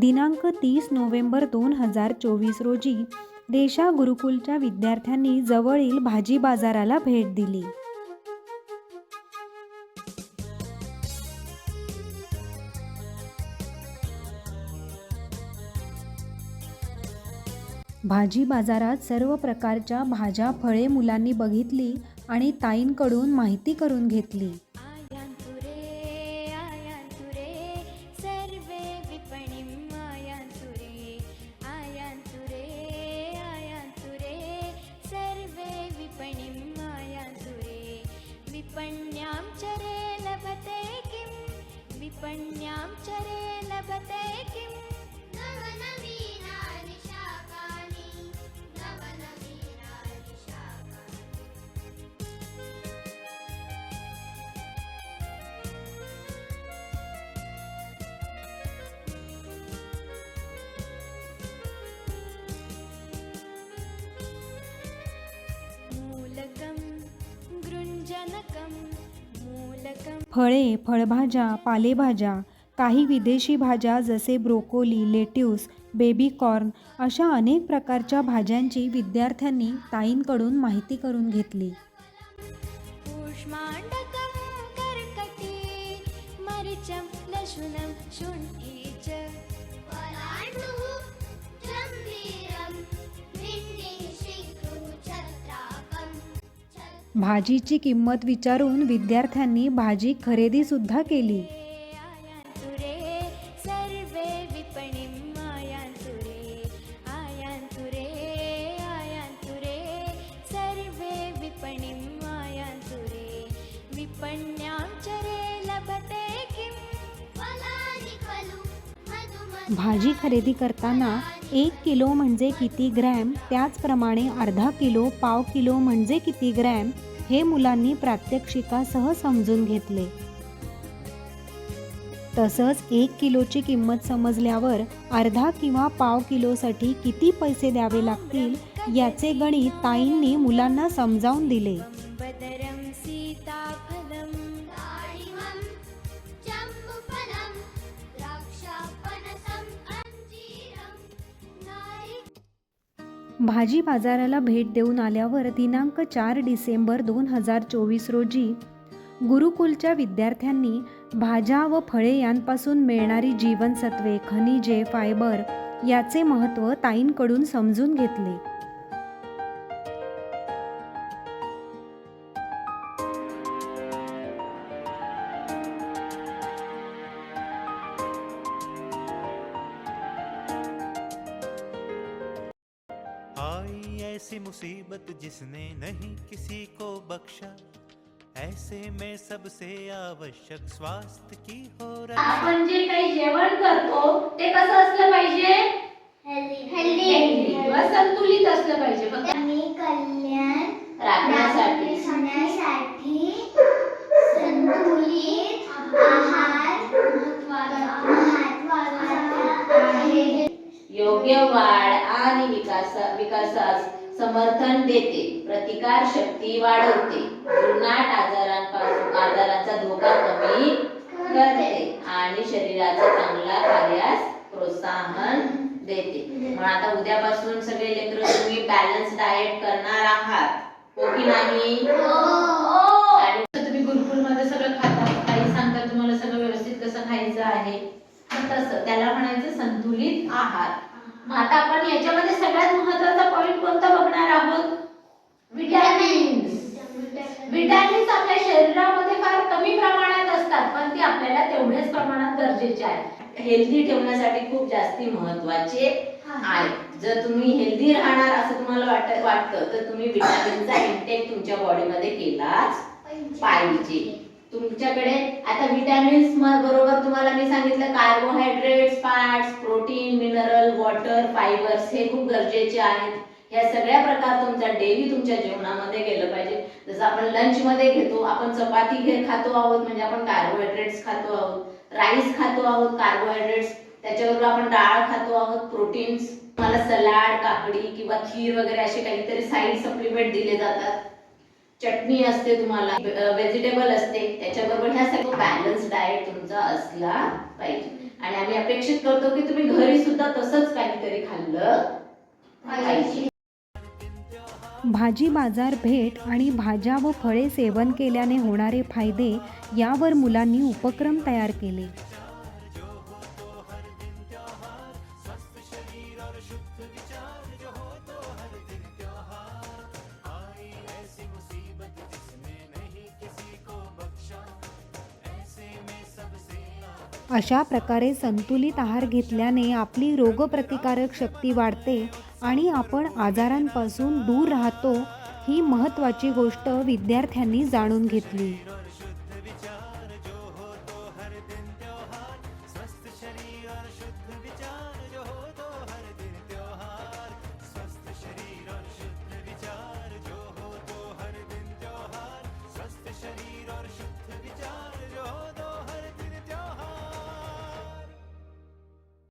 दिनांक तीस नोव्हेंबर दोन हजार चोवीस रोजी देशा गुरुकुलच्या विद्यार्थ्यांनी जवळील भाजी बाजाराला भेट दिली. भाजी बाजारात सर्व प्रकारच्या भाज्या फळे मुलांनी बघितली आणि ताईंकडून माहिती करून घेतली. फळे फळभाज्या पालेभाज्या काही विदेशी भाज्या जसे ब्रोकोली लेट्यूस बेबी कॉर्न अशा अनेक प्रकारच्या भाज्यांची विद्यार्थ्यांनी ताईंकडून माहिती करून घेतली. कर्कटी शुण्ठी भाजीची किंमत विचारून विद्यार्थ्यांनी भाजी खरेदीसुद्धा केली. भाजी खरेदी करताना एक किलो म्हणजे किती ग्रॅम? त्याचप्रमाणे अर्धा किलो पाव किलो म्हणजे किती ग्रॅम? हे मुलांनी प्रात्यक्षिकासह समजून घेतले. तसंच एक किलोची किंमत समजल्यावर अर्धा किंवा पाव किलोसाठी किती पैसे द्यावे लागतील याचे गणित ताईंनी मुलांना समजावून दिले. भाजी बाजाराला भेट देऊन आल्यावर दिनांक चार डिसेंबर दोन हजार चोवीस रोजी गुरुकुलच्या विद्यार्थ्यांनी भाज्या व फळे यांपासून मिळणारी जीवनसत्वे खनिजे फायबर याचे महत्त्व ताईंकडून समजून घेतले. ऐसी मुसीबत जिसने नहीं किसी को बख्शा। ऐसे में सबसे आवश्यक स्वास्थ्य की हो आपण जे काही जेवण करतो ते कसं असलं पाहिजे? हेल्दी संतुलित असलं पाहिजे फक्त. कल्याण राखण्यासाठी. राखण्यासाठी संतुलित आहार महत्त्वाचा आहे. योग्य वाढ आणि विकास विकासास समर्थन देते प्रतिकार शक्ती वाढवते जुनाट आजारांपासून आजारांचा धोका कमी करते आणि शरीराचा चांगला कार्यास प्रोत्साहन देते. म्हणून आता उद्यापासून सगळे लेकर तुम्ही बॅलन्स डाएट करणार आहात हो की नाही? आणि तुम्ही गुरुकुलमध्ये सगळं खाता काही सांगतात तुम्हाला सगळं व्यवस्थित कसं खायचं आहे? तसं त्याला म्हणायचं संतुलित आहार. मग आता आपण याच्यामध्ये सगळ्यात महत्त्वाचा पॉइंट कोणता बघणार आहोत? विटॅमिन्स विटॅमिन्स आपल्या शरीरामध्ये फार कमी प्रमाणात असतात पण ती आपल्याला तेवढ्याच प्रमाणात गरजेचे आहेत. हेल्दी ठेवण्यासाठी खूप जास्ती महत्त्वाचे आहे जर तुम्ही हेल्दी राहणार असं तुम्हाला वाटत वाटतं तर तुम्ही विटॅमिनचा इंटेक तुमच्या बॉडीमध्ये केलाच पाहिजे. तुमच्याकडे आता विटॅमिन्स बरोबर तुम्हाला मी सांगितलं carbohydrates fats protein mineral water fibres हे खूप गरजेचे आहेत. ह्या सगळ्या प्रकार तुमच्या डेली तुमच्या जेवणामध्ये गेलं पाहिजे. जसं आपण लंच मध्ये घेतो आपण चपाती घे खातो आहोत म्हणजे आपण कार्बोहायड्रेट्स खातो आहोत. राईस खातो आहोत कार्बोहायड्रेट्स त्याच्याबरोबर आपण डाळ खातो आहोत प्रोटीन्स तुम्हाला सलाड काकडी किंवा खीर वगैरे असे काहीतरी साईड सप्लिमेंट दिले जातात. चटणी असते तुम्हाला व्हेजिटेबल असते. त्याच्याबरोबर ह्या सगळं बॅलन्स डाएट तुमचा असला पाहिजे. आणि आम्ही अपेक्षित करतो की तुम्ही घरी सुद्धा तसंच काहीतरी खाल्लं भाजी बाजार भेट आणि भाज्या व फळे सेवन केल्याने होणारे फायदे यावर मुलांनी उपक्रम तयार केले. अशा प्रकारे संतुलित आहार घेतल्याने आपली रोगप्रतिकारक शक्ती वाढते आणि आपण आजारांपासून दूर राहतो ही महत्त्वाची गोष्ट विद्यार्थ्यांनी जाणून घेतली.